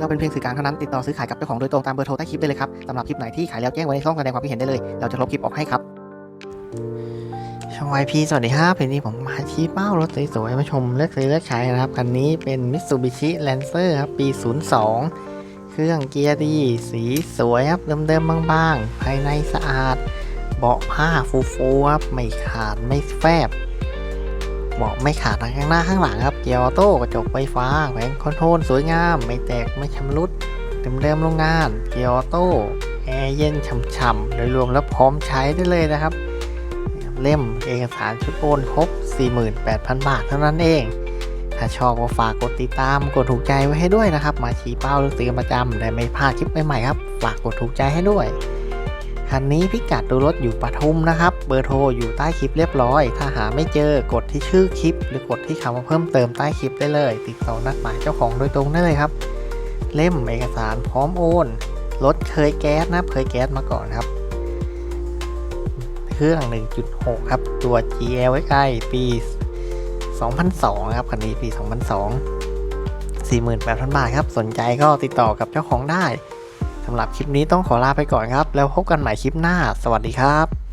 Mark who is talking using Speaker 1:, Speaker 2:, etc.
Speaker 1: เราเป็นเพียงสื่อกลางเท่านั้นติดต่อซื้อขายกับเจ้าของโดยตรงตามเบอร์โทรใต้คลิปได้เลยครับสำหรับคลิปไหนที่ขายแล้วแจ้งไว้ในช่องแสดงความคิดเห็นได้เลย เราจะลบคลิปออกให้ครับช่องไอพีสวัสดีครับวันนี้ผมมาชี้เป้ารถสวยๆมาชมเลือกซื้อเลือกขายนะครับคันนี้เป็น Mitsubishi Lancer ครับปี 02 เครื่องเกียร์ดีสีสวยครับเดิมๆบางๆ ภายในสะอาด เบาะผ้าฟูๆครับไม่ขาดไม่แฟบ บาะไม่ขาดทั้งข้างหน้าข้างหลังครับ เกียร์ออโต้กระจกไฟฟ้าแผงคอนโทรลสวยงาม ไม่แตกไม่ชำรุดเดิมๆโรงงาน เกียร์ออโต้แอร์เย็นฉ่ำๆโดยรวมแล้วพร้อมใช้ได้เลยนะครับ เล่มเอกสารชุดโอนครบ 48,000 บาทเท่านั้นเอง ถ้าชอบก็ฝากกดติดตามกดถูกใจไว้ให้ด้วยนะครับ มาชี้เป้าเลือกซื้อนประจำได้ไม่พลาดคลิปใหม่ๆครับ ฝากกดถูกใจให้ด้วย คันนี้พิกัดดูรถอยู่ปทุมนะครับ เบอร์โทรอยู่ใต้คลิปเรียบร้อย ถ้าหาไม่เจอกดที่ชื่อคลิป หรือกดที่คำว่าเพิ่มเติมใต้คลิปได้เลย ติดต่อนัดหมายเจ้าของโดยตรงได้เลยครับ เล่มเอกสารพร้อมโอน รถเคยแก๊สนะเคยแก๊สมาก่อนครับ เครื่อง 1.6 ครับ ตัว GLXI ปี 2002 ครับคันนี้ปี 2002 48,000 บาทครับ สนใจก็ติดต่อกับเจ้าของได้ สำหรับคลิปนี้ต้องขอลาไปก่อนครับ แล้วพบกันใหม่คลิปหน้า สวัสดีครับ